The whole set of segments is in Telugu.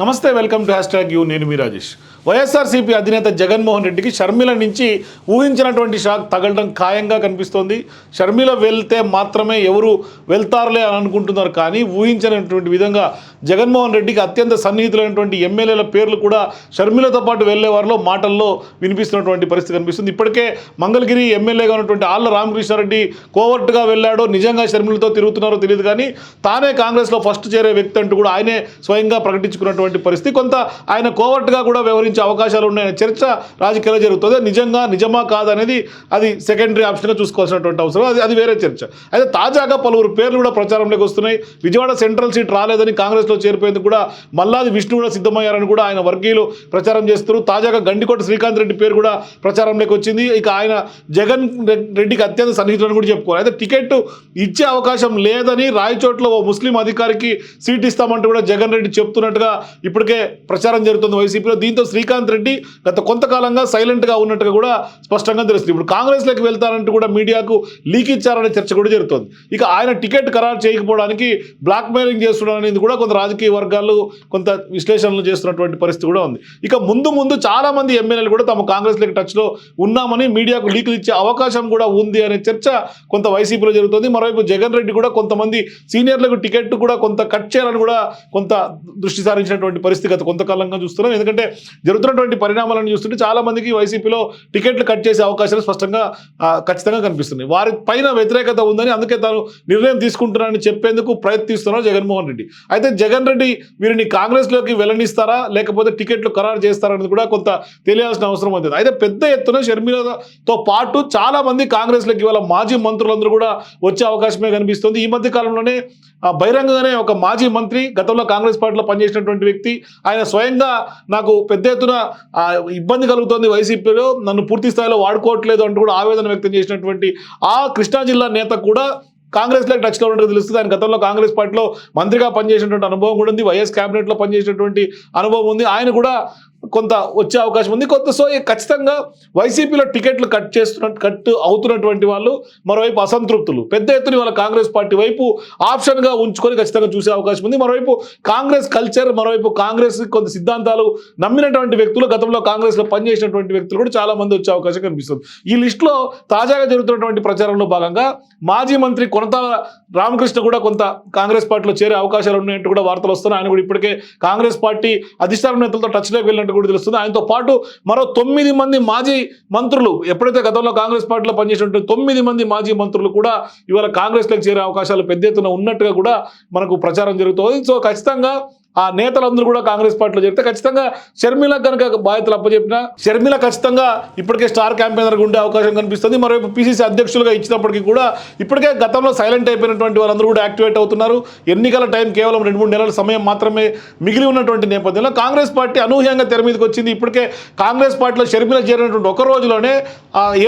నమస్తే welcome to hashtag you నేను మీ రాజేష్. వైఎస్ఆర్సీపీ అధినేత జగన్మోహన్ రెడ్డికి షర్మిల నుంచి ఊహించినటువంటి షాక్ తగలడం ఖాయంగా కనిపిస్తోంది. షర్మిల వెళ్తే మాత్రమే ఎవరు వెళ్తారులే అని అనుకుంటున్నారు కానీ ఊహించినటువంటి విధంగా జగన్మోహన్ రెడ్డికి అత్యంత సన్నిహితులైనటువంటి ఎమ్మెల్యేల పేర్లు కూడా షర్మిలతో పాటు వెళ్ళే వారిలో మాటల్లో వినిపిస్తున్నటువంటి పరిస్థితి కనిపిస్తుంది. ఇప్పటికే మంగళగిరి ఎమ్మెల్యేగా ఉన్నటువంటి ఆళ్ళ రామకృష్ణారెడ్డి కోవర్ట్గా వెళ్ళాడో నిజంగా షర్మిలతో తిరుగుతున్నారో తెలియదు కానీ తానే కాంగ్రెస్లో ఫస్ట్ చేరే వ్యక్తి అంటూ కూడా ఆయనే స్వయంగా ప్రకటించుకున్నటువంటి పరిస్థితి. కొంత ఆయన కోవర్ట్గా కూడా వ్యవహరించే అవకాశాలు ఉన్నాయనే చర్చ రాజకీయాల్లో జరుగుతుంది. నిజంగా నిజమా కాదనేది అది సెకండరీ ఆప్షన్గా చూసుకోవాల్సినటువంటి అవసరం. అది అది వేరే చర్చ. అయితే తాజాగా పలువురు పేర్లు కూడా ప్రచారంలోకి వస్తున్నాయి. విజయవాడ సెంట్రల్ సీట్ రాలేదని కాంగ్రెస్లో చేరిపోయేందుకు కూడా మల్లాది విష్ణు కూడా సిద్ధమయ్యారని కూడా ఆయన వర్గీయులు ప్రచారం చేస్తున్నారు. తాజాగా గండికోట శ్రీకాంత్ రెడ్డి పేరు కూడా ప్రచారంలోకి వచ్చింది. ఇక ఆయన జగన్ రెడ్డికి అత్యంత సన్నిహితులని కూడా చెప్పుకోవాలి. అయితే టికెట్ ఇచ్చే అవకాశం లేదని రాయచోట్ల ఓ ముస్లిం అధికారికి సీట్ ఇస్తామంటూ కూడా జగన్ రెడ్డి చెప్తున్నట్టుగా ఇప్పటికే ప్రచారం జరుగుతుంది వైసీపీలో. దీంతో శ్రీకాంత్ రెడ్డి గత కొంతకాలంగా సైలెంట్గా ఉన్నట్టుగా కూడా స్పష్టంగా తెలుస్తుంది. ఇప్పుడు కాంగ్రెస్లోకి వెళ్తారంటూ కూడా మీడియాకు లీక్ ఇచ్చారనే చర్చ కూడా జరుగుతుంది. ఇక ఆయన టికెట్ ఖరారు చేయకపోవడానికి బ్లాక్ మెయిలింగ్ చేస్తున్నారనేది కూడా కొంత రాజకీయ వర్గాలు కొంత విశ్లేషణలు చేస్తున్నటువంటి పరిస్థితి కూడా ఉంది. ఇక ముందు ముందు చాలా మంది ఎమ్మెల్యేలు కూడా తమ కాంగ్రెస్లోకి టచ్లో ఉన్నామని మీడియాకు లీకులు ఇచ్చే అవకాశం కూడా ఉంది అనే చర్చ కొంత వైసీపీలో జరుగుతుంది. మరోవైపు జగన్ రెడ్డి కూడా కొంతమంది సీనియర్లకు టికెట్ కూడా కొంత కట్ చేయాలని కూడా కొంత దృష్టి సారించినటువంటి పరిస్థితి గత కొంతకాలంగా చూస్తున్నాం. ఎందుకంటే జరుగుతున్నటువంటి పరిణామాలను చూస్తుంటే చాలా మందికి వైసీపీలో టికెట్లు కట్ చేసే అవకాశాలు స్పష్టంగా ఖచ్చితంగా కనిపిస్తున్నాయి. వారి పైన వ్యతిరేకత ఉందని అందుకే తాను నిర్ణయం తీసుకుంటున్నానని చెప్పేందుకు ప్రయత్నిస్తున్నారు జగన్మోహన్ రెడ్డి. అయితే జగన్ రెడ్డి వీరిని కాంగ్రెస్లోకి వెల్లనిస్తారా లేకపోతే టికెట్లు ఖరారు చేస్తారని కూడా కొంత తెలియాల్సిన అవసరం ఉంది. అయితే పెద్ద ఎత్తున షర్మిలతో పాటు చాలా మంది కాంగ్రెస్లోకి ఇవాళ మాజీ మంత్రులందరూ కూడా వచ్చే అవకాశమే కనిపిస్తుంది. ఈ మధ్య కాలంలోనే బహిరంగంగానే ఒక మాజీ మంత్రి గతంలో కాంగ్రెస్ పార్టీలో పనిచేసినటువంటి వ్యక్తి. ఆయన స్వయంగా నాకు పెద్ద ఎత్తున ఇబ్బంది కలుగుతోంది వైసీపీలో. నన్ను పూర్తి స్థాయిలో వాడుకోవట్లేదు అంటూ కూడా ఆవేదన వ్యక్తం చేసినటువంటి ఆ కృష్ణా జిల్లా నేత కూడా కాంగ్రెస్లో టచ్లో ఉన్నట్టు తెలుస్తుంది. ఆయన గతంలో కాంగ్రెస్ పార్టీలో మంత్రిగా పనిచేసినటువంటి అనుభవం కూడా ఉంది. వైఎస్ క్యాబినెట్లో పనిచేసినటువంటి అనుభవం ఉంది. ఆయన కూడా కొంత వచ్చే అవకాశం ఉంది. కొంత సో ఈ ఖచ్చితంగా వైసీపీలో టికెట్లు కట్ చేస్తున్న కట్ అవుతున్నటువంటి వాళ్ళు మరోవైపు అసంతృప్తులు. పెద్ద ఎత్తున వాళ్ళ కాంగ్రెస్ పార్టీ వైపు ఆప్షన్గా ఉంచుకొని ఖచ్చితంగా చూసే అవకాశం ఉంది. మరోవైపు కాంగ్రెస్ కల్చర్ మరోవైపు కాంగ్రెస్ కొంత సిద్ధాంతాలు నమ్మినటువంటి వ్యక్తులు గతంలో కాంగ్రెస్లో పనిచేసినటువంటి వ్యక్తులు కూడా చాలా మంది వచ్చే అవకాశం కనిపిస్తుంది. ఈ లిస్టులో తాజాగా జరుగుతున్నటువంటి ప్రచారంలో భాగంగా మాజీ మంత్రి కొనతాల రామకృష్ణ కూడా కొంత కాంగ్రెస్ పార్టీలో చేరే అవకాశాలు ఉన్నాయంటూ కూడా వార్తలు వస్తున్నాయి. ఆయన కూడా ఇప్పటికే కాంగ్రెస్ పార్టీ అధిష్టాన నేతలతో టచ్లోకి వెళ్ళినట్టు కూడా తెలుస్తుంది. ఆయనతో పాటు మరో తొమ్మిది మంది మాజీ మంత్రులు ఎప్పుడైతే గతంలో కాంగ్రెస్ పార్టీలో పనిచేసినట్టు తొమ్మిది మంది మాజీ మంత్రులు కూడా ఇవాళ కాంగ్రెస్లోకి చేరే అవకాశాలు పెద్ద ఎత్తున ఉన్నట్టుగా కూడా మనకు ప్రచారం జరుగుతుంది. సో ఖచ్చితంగా ఆ నేతలందరూ కూడా కాంగ్రెస్ పార్టీలో చేరితే ఖచ్చితంగా షర్మిల కనుక బాధ్యతలు అప్పచెప్పిన షర్మిల ఖచ్చితంగా ఇప్పటికే స్టార్ క్యాంపెయినర్గా ఉండే అవకాశం కనిపిస్తుంది. మరోవైపు పిసిసి అధ్యక్షులుగా ఇచ్చినప్పటికీ కూడా ఇప్పటికే గతంలో సైలెంట్ అయిపోయినటువంటి వాళ్ళందరూ కూడా యాక్టివేట్ అవుతున్నారు. ఎన్నికల టైం కేవలం రెండు మూడు నెలల సమయం మాత్రమే మిగిలి ఉన్నటువంటి నేపథ్యంలో కాంగ్రెస్ పార్టీ అనూహ్యంగా తెర మీదకి వచ్చింది. ఇప్పటికే కాంగ్రెస్ పార్టీలో షర్మిల చేరినటువంటి ఒక రోజులోనే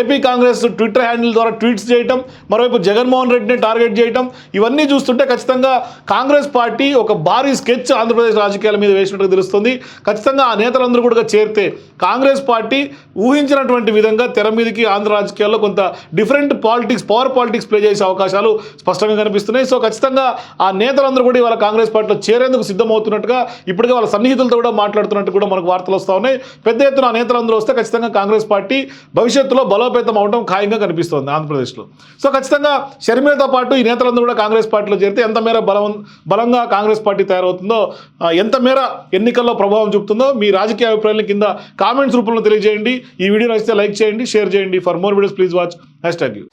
ఏపీ కాంగ్రెస్ ట్విట్టర్ హ్యాండిల్ ద్వారా ట్వీట్స్ చేయటం మరోవైపు జగన్మోహన్ రెడ్డిని టార్గెట్ చేయటం ఇవన్నీ చూస్తుంటే ఖచ్చితంగా కాంగ్రెస్ పార్టీ ఒక భారీ స్కెచ్ ఆంధ్రప్రదేశ్ రాజకీయాల మీద వేసినట్టుగా తెలుస్తుంది. ఖచ్చితంగా ఆ నేతలందరూ కూడా చేరితే కాంగ్రెస్ పార్టీ ఊహించినటువంటి విధంగా తెర మీదకి ఆంధ్ర రాజకీయాల్లో కొంత different politics power politics play చేసే అవకాశాలు స్పష్టంగా కనిపిస్తున్నాయి. సో ఖచ్చితంగా ఆ నేతలందరూ కూడా ఇవాళ కాంగ్రెస్ పార్టీలో చేరేందుకు సిద్ధమవుతున్నట్టుగా ఇప్పటికే వాళ్ళ సన్నిహితులతో కూడా మాట్లాడుతున్నట్టు కూడా మనకు వార్తలు వస్తూ ఉన్నాయి. పెద్ద ఎత్తున ఆ నేతలందరూ వస్తే ఖచ్చితంగా కాంగ్రెస్ పార్టీ భవిష్యత్తులో బలోపేతం అవడం ఖాయంగా కనిపిస్తోంది ఆంధ్రప్రదేశ్లో. సో ఖచ్చితంగా షర్మిలతో పాటు ఈ నేతలందరూ కూడా కాంగ్రెస్ పార్టీలో చేరితే ఎంత మేర బలం బలంగా కాంగ్రెస్ పార్టీ తయారవుతుందో ఎంత మేర ఎన్నికల్లో ప్రభావం చూపుతుందో మీ రాజకీయ అభిప్రాయాల కింద కామెంట్స్ రూపంలో తెలియజేయండి. ఈ వీడియో నచ్చితే లైక్ చేయండి షేర్ చేయండి. For more videos please watch. Hashtag you.